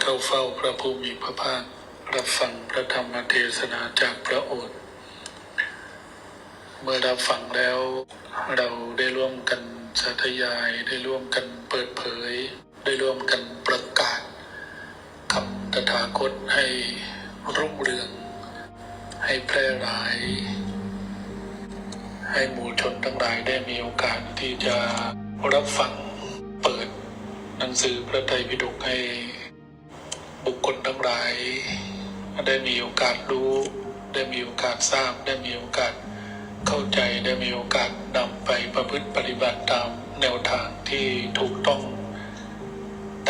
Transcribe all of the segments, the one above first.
เข้าเฝ้าพระผู้มีพระภาครับฟังพระธรรมเทศนาจากพระโอษฐ์เมื่อรับฟังแล้วเราได้ร่วมกันสาธยายได้ร่วมกันเปิดเผย ได้ร่วมกันประกาศคำตถาคตให้รุ่งเรือง ให้แพร่หลาย ให้หมู่ชนทั้งหลายได้มีโอกาสที่จะรับฟังเปิดหนังสือพระไตรปิฎกให้ บุคคลทั้งหลาย ได้มีโอกาสรู้ ได้มีโอกาสทราบ ได้มีโอกาสเข้าใจได้มีโอกาสนำไปประพฤติปฏิบัติตามแนวทางที่ถูกต้อง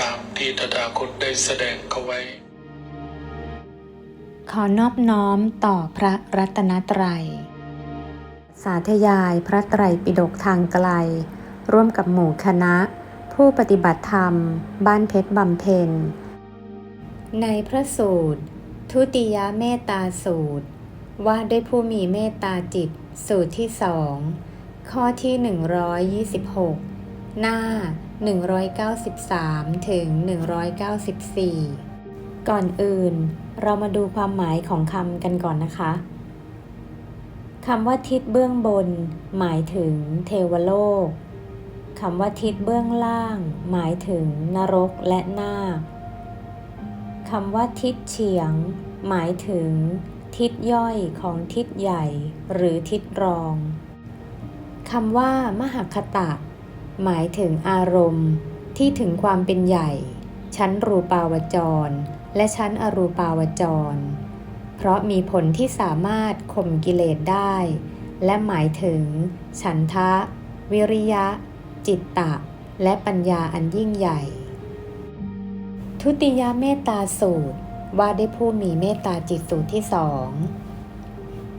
ตามที่ตถาคตได้แสดงเขาไว้ ขอนอบน้อมต่อพระรัตนตรัย สาธยายพระไตรปิฎกทางไกล ร่วมกับหมู่คณะ ผู้ปฏิบัติธรรม บ้านเพชรบำเพ็ญ ในพระสูตร ทุติยเมตตาสูตร ว่าด้วยผู้มีเมตตาจิตสูตรที่สองข้อที่ 126 หน้า 193 ถึง 194 ก่อนอื่น เรามาดูความหมายของคำกันก่อนนะคะคำว่าทิศเบื้องบน หมายถึงเทวโลกคำว่าทิศเบื้องล่าง หมายถึงนรกและนาค คำว่าทิศเฉียง หมายถึง ทิศย่อยของทิศใหญ่ หรือทิศรองคำว่ามหคตะ หมายถึงอารมณ์ ที่ถึงความเป็นใหญ่ ชั้นรูปาวจร และชั้นอรูปาวจร เพราะมีผลที่สามารถข่มกิเลสได้ และหมายถึง ฉันทะ วิริยะ จิตตะ และปัญญาอันยิ่งใหญ่ ทุติยเมตตาสูตรว่าได้ผู้มีเมตตาจิตสูตรที่สอง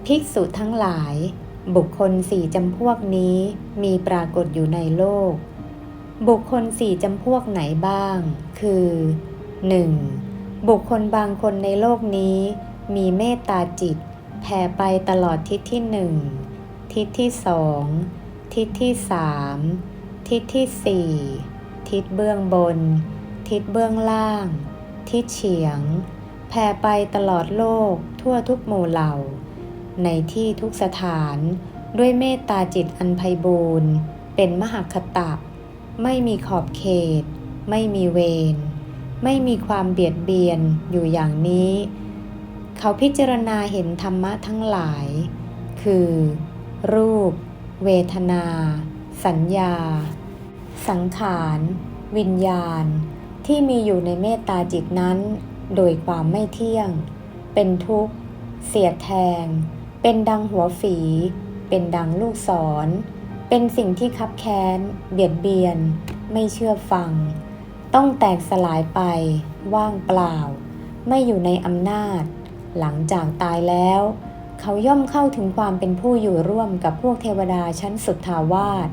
ภิกษุทั้งหลาย บุคคลสี่จำพวกนี้มีปรากฏอยู่ในโลก บุคคลสี่จำพวกไหนบ้าง คือ 1. บุคคลบางคนในโลกนี้ มีเมตตาจิต แผ่ไปตลอดทิศที่หนึ่งทิศที่สองทิศที่สามทิศที่สี่ทิศเบื้องบน ทิศเบื้องล่าง ทิศเฉียง แผ่ไปตลอดโลกทั่วทุกหมู่เหล่า ในที่ทุกสถานด้วยเมตตาจิตอันไพบูรณ์เป็นมหคตะไม่มีขอบเขต ไม่มีเวร ไม่มีความเบียดเบียนอยู่อย่างนี้ เขาพิจารณาเห็นธรรมะทั้งหลาย คือ รูป เวทนา สัญญา สังขาร วิญญาณ ที่มีอยู่ในเมตตาจิตนั้น โดยความไม่เที่ยง เป็นทุกข์ เสียดแทง เป็นดังหัวฝี เป็นดังลูกศร เป็นสิ่งที่คับแค้น เบียดเบียน ไม่เชื่อฟัง ต้องแตกสลายไป ว่างเปล่า ไม่อยู่ในอำนาจ หลังจากตายแล้ว เขาย่อมเข้าถึงความเป็นผู้อยู่ร่วมกับพวกเทวดาชั้นสุดทาวาส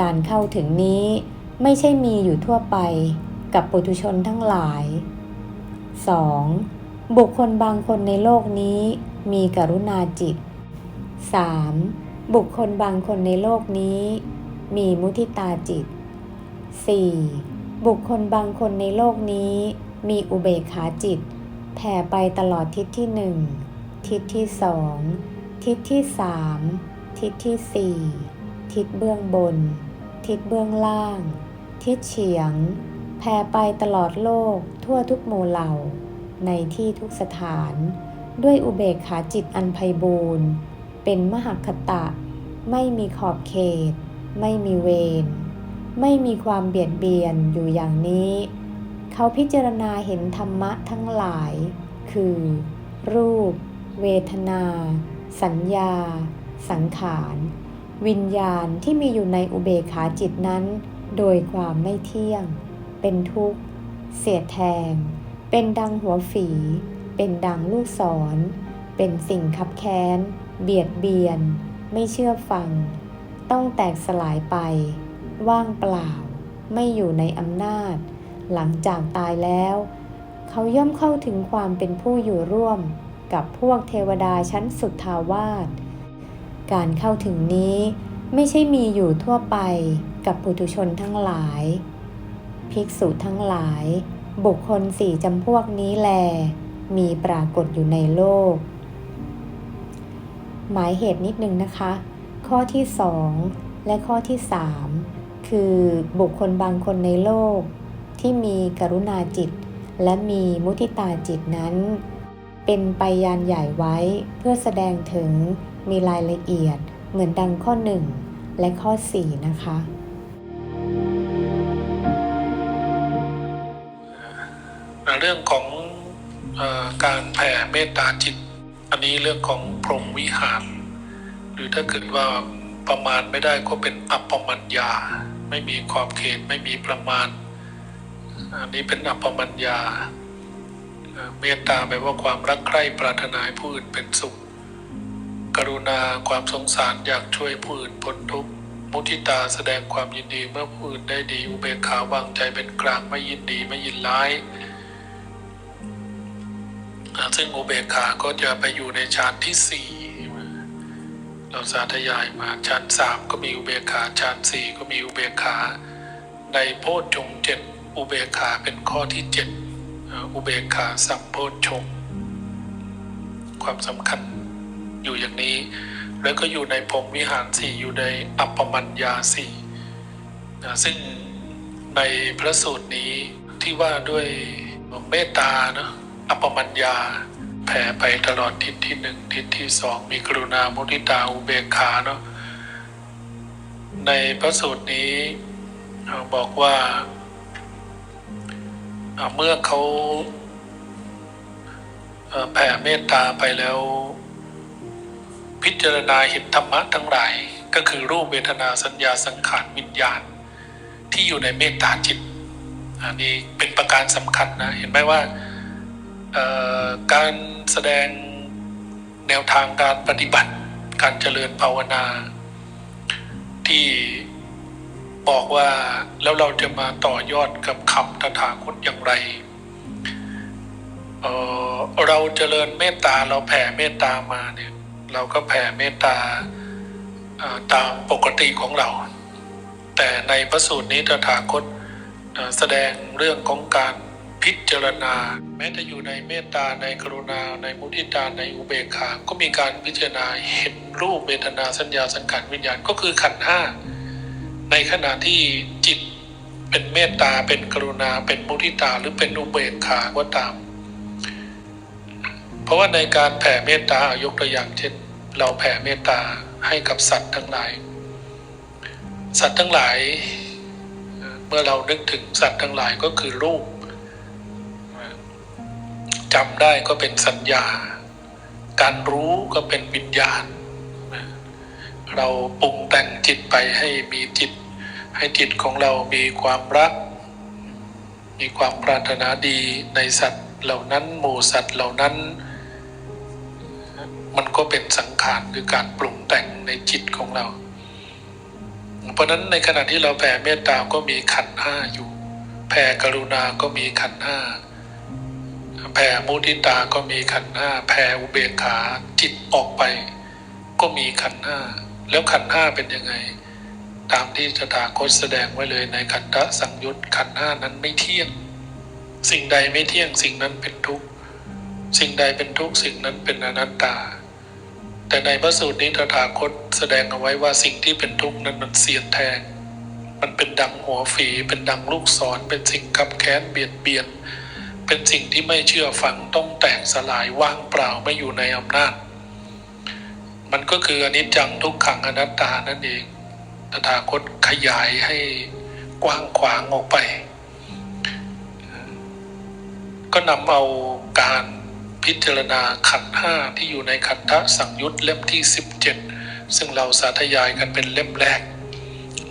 การเข้าถึงนี้ไม่ใช่มีอยู่ทั่วไป กับปุถุชนทั้งหลาย 2. บุคคลบางคนในโลกนี้มีกรุณาจิต 3. บุคคลบางคนในโลกนี้มีมุทิตาจิต 4. บุคคลบางคนในโลกนี้มีอุเบกขาจิต แผ่ไปตลอดทิศที่หนึ่งทิศที่สองทิศที่สามทิศที่สี่ทิศเบื้องบน ทิศเบื้องล่าง ทิศเฉียง แผ่ไปตลอดโลกทั่วทุกหมู่เหล่า ในที่ทุกสถาน ด้วยอุเบกขาจิตอันไพบูรณ์เป็นมหคตะ ไม่มีขอบเขต ไม่มีเวรไม่มีความเบียดเบียนอยู่อย่างนี้ เขาพิจารณาเห็นธรรมะทั้งหลาย คือ รูป เวทนา สัญญา สังขาร วิญญาณที่มีอยู่ในอุเบกขาจิตนั้น โดยความไม่เที่ยง เป็นทุกข์ เสียดแทง เป็นดังหัวฝี เป็นดังลูกศร เป็นสิ่งขับแค้น เบียดเบียน ไม่เชื่อฟัง ต้องแตกสลายไป ว่างเปล่า ไม่อยู่ในอำนาจ หลังจากตายแล้ว เขาย่อมเข้าถึงความเป็นผู้อยู่ร่วมกับพวกเทวดาชั้นสุดทาวาส การเข้าถึงนี้ไม่ใช่มีอยู่ทั่วไปกับปุถุชนทั้งหลาย ภิกษุทั้งหลาย บุคคลสี่จำพวกนี้แล มีปรากฏอยู่ในโลก หมายเหตุนิดนึงนะคะ ข้อที่สองและข้อที่สามคือบุคคลบางคนในโลก ที่มีกรุณาจิต และมีมุทิตาจิตนั้น เป็นไปยานใหญ่ไว้เพื่อแสดงถึงมีรายละเอียดเหมือนดังข้อหนึ่งและข้อสี่นะคะ รื่องของอการแผ่เมตตาจิต อันนี้เรื่องของพรหมวิหาร หรือถ้าเกิดว่าประมาณไม่ได้ก็เป็นอัปปมัญญา ไม่มีขอบเขตไม่มีประมาณ อันนี้เป็นอัปปมัญญา เมตตาแปลว่าความรักใคร่ปรารถนาให้ผู้อื่นเป็นสุข กรุณาความสงสารอยากช่วยผู้อื่นพ้นทุกข์มุทิตาแสดงความยินดีเมื่อผู้อื่นได้ดีอุเบกขาวางใจเป็นกลางไม่ยินดีไม่ยินร้าย ซึ่งอุเบกขาก็จะไปอยู่ในฌานที่สี่เราสาธยายมาฌานสามก็มีอุเบกขาฌานสี่ก็มีอุเบกขาในโพชฌงเจ็ดอุเบกขาเป็นข้อที่เจ็ดอุเบกขาสัมโพชฌงค์ความสำคัญอยู่อย่างนี้ แล้วก็อยู่ในพรมวิหารสี่อยู่ในอัปปมัญญาสี่ซึ่งในพระสูตรนี้ที่ว่าด้วยเมตตาเนาะ อัปปมัญญา แผ่ไปตลอดทิศที่หนึ่งทิศที่สองมีกรุณามุทิตาอุเบกขาเนาะในพระสูตรนี้บอกว่า เมื่อเขาแผ่เมตตาไปแล้ว พิจารณาเห็นธรรมะทั้งหลาย ก็คือรูปเวทนาสัญญาสังขารวิญญาณ ที่อยู่ในเมตตาจิต อันนี้เป็นประการสำคัญนะ เห็นไหมว่า การแสดงแนวทางการปฏิบัติ การเจริญภาวนา ที่บอกว่าแล้วเราจะมาต่อยอดกับคำตถาคตอย่างไรเเราเจริญเมตตาเราแผ่เมตตามาเนี่ยเราก็แผ่เมตตาตามปกติของเรา แต่ในพระสูตรนี้ตถาคตแสดงเรื่องของการ พิจารณา แม้จะอยู่ในเมตตาในกรุณา ในมุทิตาในอุเบกขา ก็มีการพิจารณาเห็นรูปเวทนาสัญญาสังขารวิญญาณก็คือขันธ์ห้าในขณะที่จิตเป็นเมตตาเป็นกรุณาเป็นมุทิตาหรือเป็นอุเบกขาก็ตาม เพราะว่าในการแผ่เมตตายกตัวอย่างเช่น เราแผ่เมตตาให้กับสัตว์ทั้งหลาย สัตว์ทั้งหลาย เมื่อเรานึกถึงสัตว์ทั้งหลายก็คือรูป จำได้ก็เป็นสัญญา การรู้ก็เป็นวิญญาณ เราปรุงแต่งจิตไปให้มีจิต ให้จิตของเรามีความรัก มีความปรารถนาดีในสัตว์เหล่านั้นหมู่สัตว์เหล่านั้น มันก็เป็นสังขารคือการปรุงแต่งในจิตของเรา เพราะนั้นในขณะที่เราแผ่เมตตาก็มีขันธ์ห้าอยู่ แผ่กรุณาก็มีขันธ์ห้า แผ่มุทิตาก็มีขันธ์ห้าแผ่อุเบกขาจิตออกไป ก็มีขันธ์ห้าแล้วขันธ์ห้าเป็นยังไง ตามที่จตาคตแสดงไว้เลยในขันธสังยุตขันธ์ห้านั้นไม่เที่ยง สิ่งใดไม่เที่ยงสิ่งนั้นเป็นทุกข์สิ่งใดเป็นทุกข์สิ่งนั้นเป็นอนัตตา แต่ในพระสูตรนี้ตถาคตแสดงเอาไว้ว่าสิ่งที่เป็นทุกข์นั้นมันเสียดแทง มันเป็นดังหัวฝีเป็นดังลูกศรเป็นสิ่งขับแค้นเบียดเบียน เป็นสิ่งที่ไม่เชื่อฟังต้องแตกสลายว่างเปล่าไม่อยู่ในอำนาจ มันก็คืออนิจจังทุกขังอนัตตานั่นเองตถาคตขยายให้กว้างขวางออกไป ก็นำเอาการพิจารณาขันห้าที่อยู่ในขันธสังยุตเล่มที่ 17 ซึ่งเราสาธยายกันเป็นเล่มแรก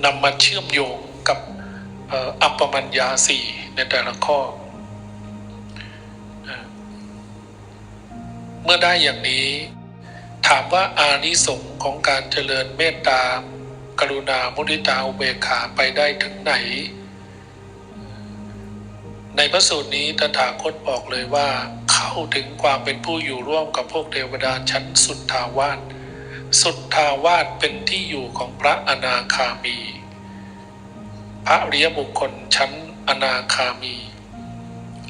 นำมาเชื่อมโยงกับอัปปมัญญาสี่ในแต่ละข้อ เมื่อได้อย่างนี้ ถามว่าอานิสงส์ของการเจริญเมตตา กรุณามุทิตาอุเบกขาไปได้ถึงไหน ในพระสูตรนี้ตถาคตบอกเลยว่า เข้าถึงความเป็นผู้อยู่ร่วมกับพวกเทวดาชั้นสุดทาวาสสุดทาวาสเป็นที่อยู่ของพระอนาคามี พระอริยบุคคลชั้นอนาคามี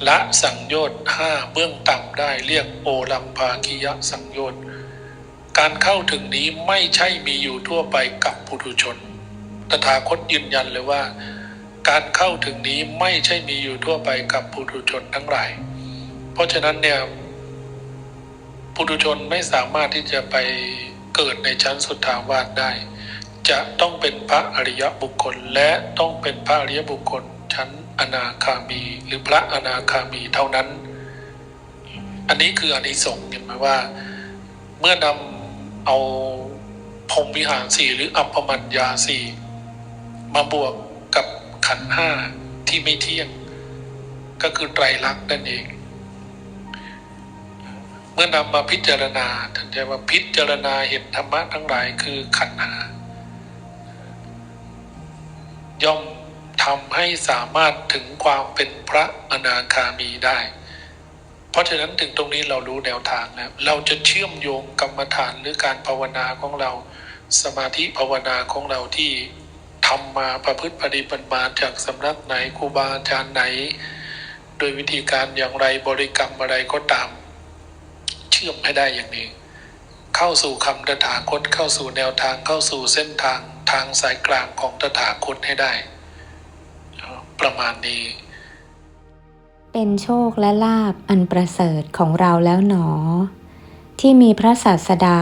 ละสังโยชน์ห้าเบื้องต่ำได้เรียกโอลัมภาคิยะสังโยชน์ การเข้าถึงนี้ไม่ใช่มีอยู่ทั่วไปกับปุถุชน ตถาคตยืนยันเลยว่า การเข้าถึงนี้ไม่ใช่มีอยู่ทั่วไปกับปุถุชนทั้งหลาย เพราะฉะนั้นเนี่ยปุถุชนไม่สามารถที่จะไปเกิดในชั้นสุดทาวาสได้ จะต้องเป็นพระอริยบุคคลและต้องเป็นพระอริยบุคคลชั้น อนาคามีหรือพระอนาคามีเท่านั้น อันนี้คืออานิสงส์เห็นไหมว่า เมื่อนำเอาพรมวิหารสี่หรืออัปปมัญญาสี่มาบวกกับขันห้าที่ไม่เที่ยง ก็คือไตรลักษณ์นั่นเอง เมื่อนำมาพิจารณาท่านเรียกว่าพิจารณาเห็นธรรมะทั้งหลายคือขันห้าย่อม ทำให้สามารถถึงความเป็นพระอนาคามีได้ เพราะฉะนั้นถึงตรงนี้เรารู้แนวทางแล้ว เราจะเชื่อมโยงกรรมฐานหรือการภาวนาของเรา สมาธิภาวนาของเราที่ทำมาประพฤติปฏิบัติมาจากสำนักไหนครูบาอาจารย์ไหน โดยวิธีการอย่างไรบริกรรมอะไรก็ตาม เชื่อมให้ได้อย่างนี้ เข้าสู่คำตถาคตเข้าสู่แนวทางเข้าสู่เส้นทางทางสายกลางของตถาคตให้ได้ ประมาณนี้ เป็นโชคและลาบอันประเสริฐของเราแล้วหนอ ที่มีพระศาสดา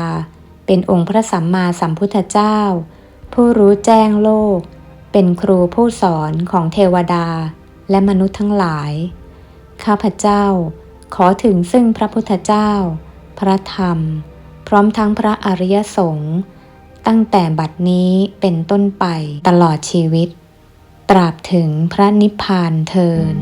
เป็นองค์พระสัมมาสัมพุทธเจ้า ผู้รู้แจ้งโลก เป็นครูผู้สอนของเทวดาและมนุษย์ทั้งหลาย ข้าพเจ้าขอถึงซึ่งพระพุทธเจ้า พระธรรม พร้อมทั้งพระอริยสงฆ์ตั้งแต่บัดนี้เป็นต้นไปตลอดชีวิต ตราบถึงพระนิพพานเทิน